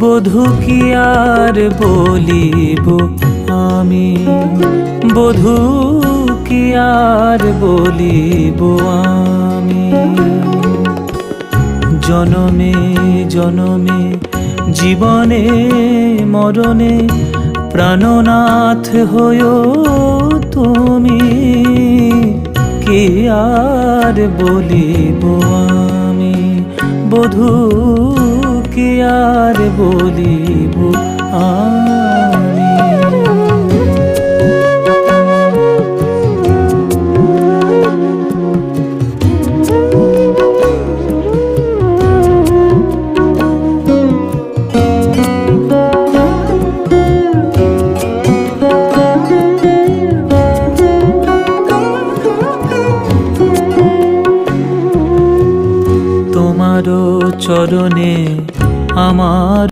বধু কি আর বলিব আমি? বধু কি আর বলিব আমি? জনমে জনমে, জীবনে, মরণে প্রাণনাথ হয়েও তুমি। কি আর বলিব আমি? বধু কি আর বলিব আমি? তোমারও চরণে আমার